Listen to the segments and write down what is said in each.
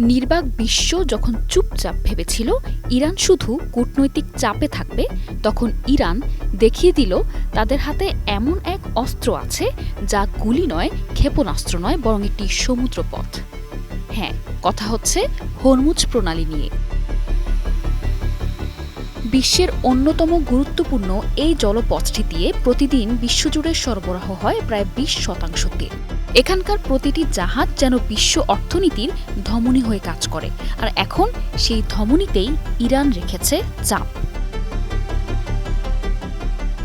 নির্বাক বিশ্ব যখন চুপচাপ ভেবেছিল ইরান শুধু কূটনৈতিক চাপে থাকবে, তখন ইরান দেখিয়ে দিল তাদের হাতে এমন এক অস্ত্র আছে যা গুলি নয়, ক্ষেপণাস্ত্র নয়, বরং একটি সমুদ্রপথ। হ্যাঁ কথা হচ্ছে হরমুজ প্রণালী নিয়ে। বিশ্বের অন্যতম গুরুত্বপূর্ণ এই জলপথটি দিয়ে প্রতিদিন বিশ্বজুড়ে সরবরাহ হয় প্রায় বিশ শতাংশ তেল এখানকার প্রতিটি জাহাজ যেন বিশ্ব অর্থনীতির ধমনী হয়ে কাজ করে। আর এখন সেই ধমনীতেই ইরান রেখেছে চাপ।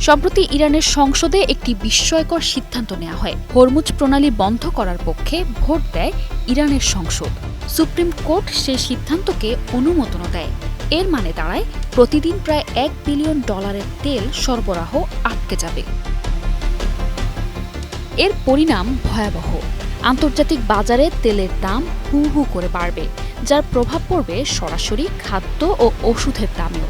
সম্প্রতি ইরানের সংসদে একটি বিস্ময়কর সিদ্ধান্ত নেওয়া হয়। হরমুজ প্রণালী বন্ধ করার পক্ষে ভোট দেয় ইরানের সংসদ। সুপ্রিম কোর্ট সেই সিদ্ধান্তকে অনুমোদনও দেয়। এর মানে দাঁড়ায়, প্রতিদিন প্রায় এক বিলিয়ন ডলারের তেল সরবরাহ আটকে যাবে। এর পরিণাম ভয়াবহ। আন্তর্জাতিক বাজারে তেলের দাম হু হু করে বাড়বে, যার প্রভাব পড়বে সরাসরি খাদ্য ও ওষুধের দামেও।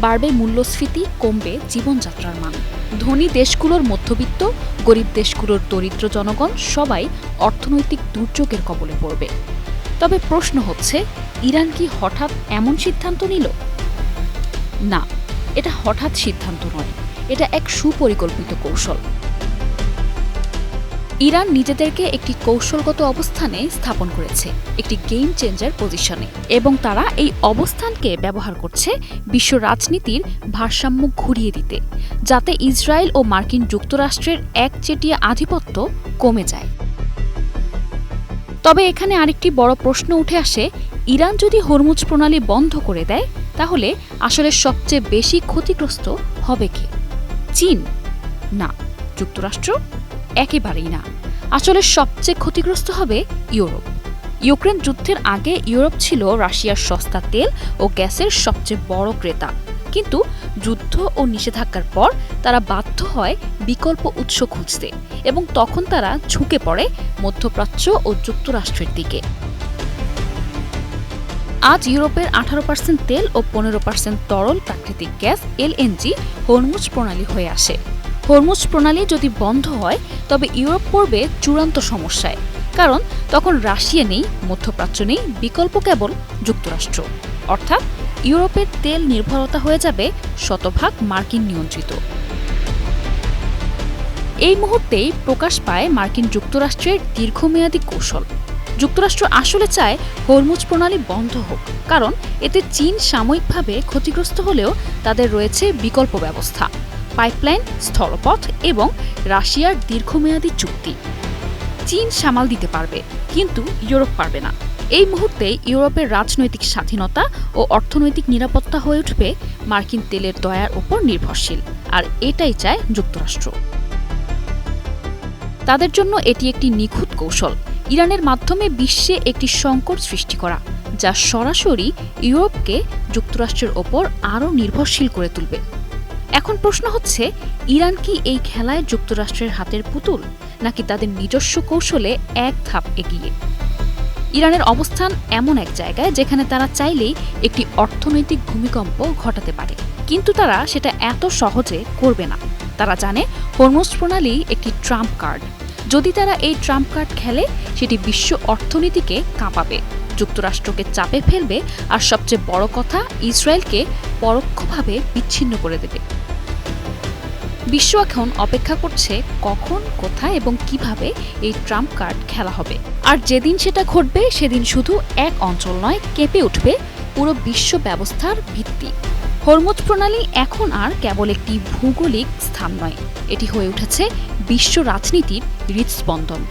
বাড়বে মূল্যস্ফীতি, কমবে জীবনযাত্রার মান। ধনী দেশগুলোর মধ্যবিত্ত, গরিব দেশগুলোর দরিদ্র জনগণ সবাই অর্থনৈতিক দুর্যোগের কবলে পড়বে। তবে প্রশ্ন হচ্ছে, ইরান কি হঠাৎ এমন সিদ্ধান্ত নিল? না, এটা হঠাৎ সিদ্ধান্ত নয়। এটা এক সুপরিকল্পিত কৌশল। ইরান নিজেদেরকে একটি কৌশলগত অবস্থানে স্থাপন করেছে, একটি গেম চেঞ্জার পজিশনে এবং তারা এই অবস্থানকে ব্যবহার করছে বিশ্ব রাজনীতির ভারসাম্য ঘুরিয়ে দিতে, যাতে ইসরায়েল ও মার্কিন যুক্তরাষ্ট্রের একচেটিয়া আধিপত্য কমে যায়। তবে এখানে আরেকটি বড় প্রশ্ন উঠে আসে, ইরান যদি হরমুজ প্রণালী বন্ধ করে দেয়, তাহলে আসলে সবচেয়ে বেশি ক্ষতিগ্রস্ত হবে কে? চীন? না, যুক্তরাষ্ট্র? একেবারেই না। আসলে সবচেয়ে ক্ষতিগ্রস্ত হবে ইউরোপ। ইউক্রেন যুদ্ধের আগে ইউরোপ ছিল রাশিয়ার সস্তা তেল ও গ্যাসের সবচেয়ে বড় ক্রেতা। কিন্তু যুদ্ধ ও নিষেধাজ্ঞার পর তারা বাধ্য হয় বিকল্প উৎস খুঁজতে এবং তখন তারা ঝুঁকে পড়ে মধ্যপ্রাচ্য ও যুক্তরাষ্ট্রের দিকে। আজ ইউরোপের আঠারো পার্সেন্ট তেল ও পনেরো পার্সেন্ট তরল প্রাকৃতিক গ্যাস এলএনজি হরমুজ প্রণালী হয়ে আসে। হরমুজ প্রণালী যদি বন্ধ হয়, তবে ইউরোপ পড়বে চূড়ান্ত সমস্যায়। কারণ তখন রাশিয়া নেই, মধ্যপ্রাচ্য নেই, বিকল্প কেবল যুক্তরাষ্ট্র। অর্থাৎ ইউরোপের তেল নির্ভরতা হয়ে যাবে শতভাগ মার্কিন নিয়ন্ত্রিত। এই মুহূর্তেই প্রকাশ পায় মার্কিন যুক্তরাষ্ট্রের দীর্ঘমেয়াদী কৌশল। যুক্তরাষ্ট্র আসলে চায় হরমুজ প্রণালী বন্ধ হোক, কারণ এতে চীন সাময়িকভাবে ক্ষতিগ্রস্ত হলেও তাদের রয়েছে বিকল্প ব্যবস্থা। পাইপলাইন, স্থলপথ এবং রাশিয়ার দীর্ঘমেয়াদী চুক্তি। চীন সামাল দিতে পারবে, কিন্তু ইউরোপ পারবে না। এই মুহূর্তে ইউরোপের রাজনৈতিক স্বাধীনতা ও অর্থনৈতিক নিরাপত্তা হয়ে উঠবে মার্কিন তেলের দয়ার ওপর নির্ভরশীল, আর এটাই চায় যুক্তরাষ্ট্র। তাদের জন্য এটি একটি নিখুঁত কৌশল, ইরানের মাধ্যমে বিশ্বে একটি সংকট সৃষ্টি করা, যা সরাসরি ইউরোপকে যুক্তরাষ্ট্রের ওপর আরও নির্ভরশীল করে তুলবে। এখন প্রশ্ন হচ্ছে, ইরান কি এই খেলায় যুক্তরাষ্ট্রের হাতের পুতুল, নাকি তাদের নিজস্ব কৌশলে এক ধাপ এগিয়ে? ইরানের অবস্থান এমন এক জায়গায় যেখানে তারা চাইলেই একটি অর্থনৈতিক ভূমিকম্প ঘটাতে পারে। কিন্তু তারা সেটা এত সহজে করবে না। তারা জানে হরমোজ প্রণালী একটি ট্রাম্প কার্ড। যদি তারা এই ট্রাম্প কার্ড খেলে, সেটি বিশ্ব অর্থনীতিকে কাঁপাবে, যুক্তরাষ্ট্রকে চাপে ফেলবে, আর সবচেয়ে বড় কথা, ইসরায়েলকে পরোক্ষভাবে বিচ্ছিন্ন করে দেবে। বিশ্ব এখন অপেক্ষা করছে কখন, কোথায় এবং কীভাবে এই ট্রাম্প কার্ড খেলা হবে। আর যেদিন সেটা ঘটবে, সেদিন শুধু এক অঞ্চল নয়, কেঁপে উঠবে পুরো বিশ্ব ব্যবস্থার ভিত্তি। হরমুজ প্রণালী এখন আর কেবল একটি ভৌগোলিক স্থান নয়, এটি হয়ে উঠেছে বিশ্ব রাজনীতির হৃদস্পন্দন।